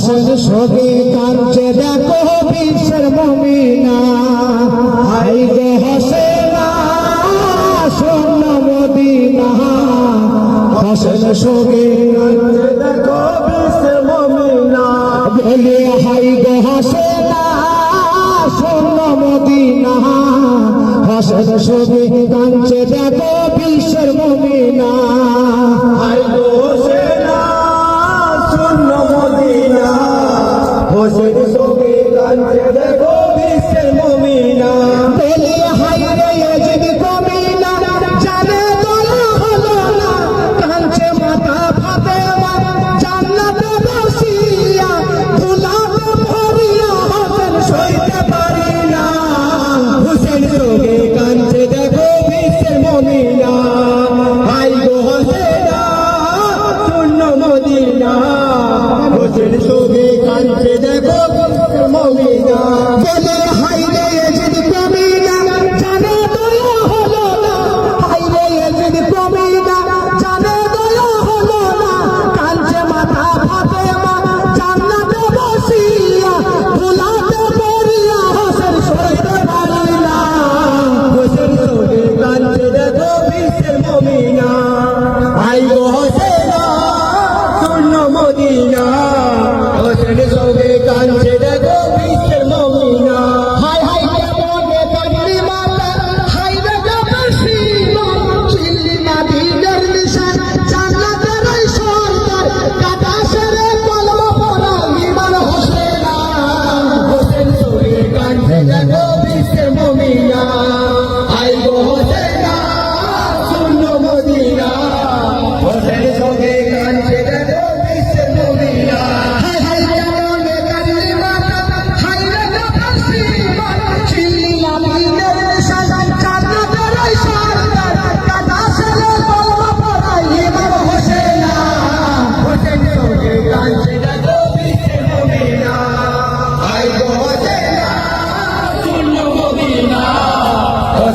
অসদ সবে কাঁদছে, দেখো বিশ্বের মমিনা। হাই যে হসে সোন মদিনা। অসদ সবে কাঁদছে, দেখো বিশ্বের মমিনা। বলে হাই গে হসে সোন মদিনা। হসদ সবে কাঁদছে, দেখো বিশ্বের মমিনা। মদিনা। হাই গো হোসেনা শূন্য মদিনা। হোসেন শোভে কানতে দেখো। কাঞ্চে দেখো বিশ্বের মমিনা। হাই হাই কেমনে কান্দি মাতা হাই দেখো বাসিমা চিল্লি মাদিনের নিশান জান্নাতের এই সরকার কাটা সেরে কলম পড়া ইমান হোসেনা। হোসেন সবির কাঞ্চে দেখো বিশ্বের মমিনা।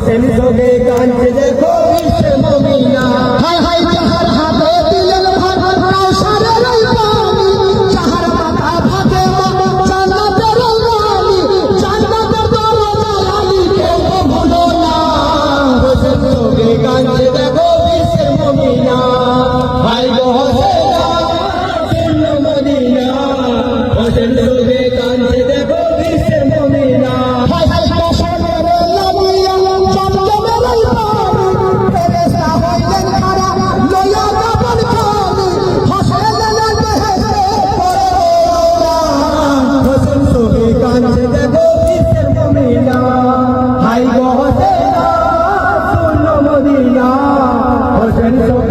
चौके कांच देखो Minnesota.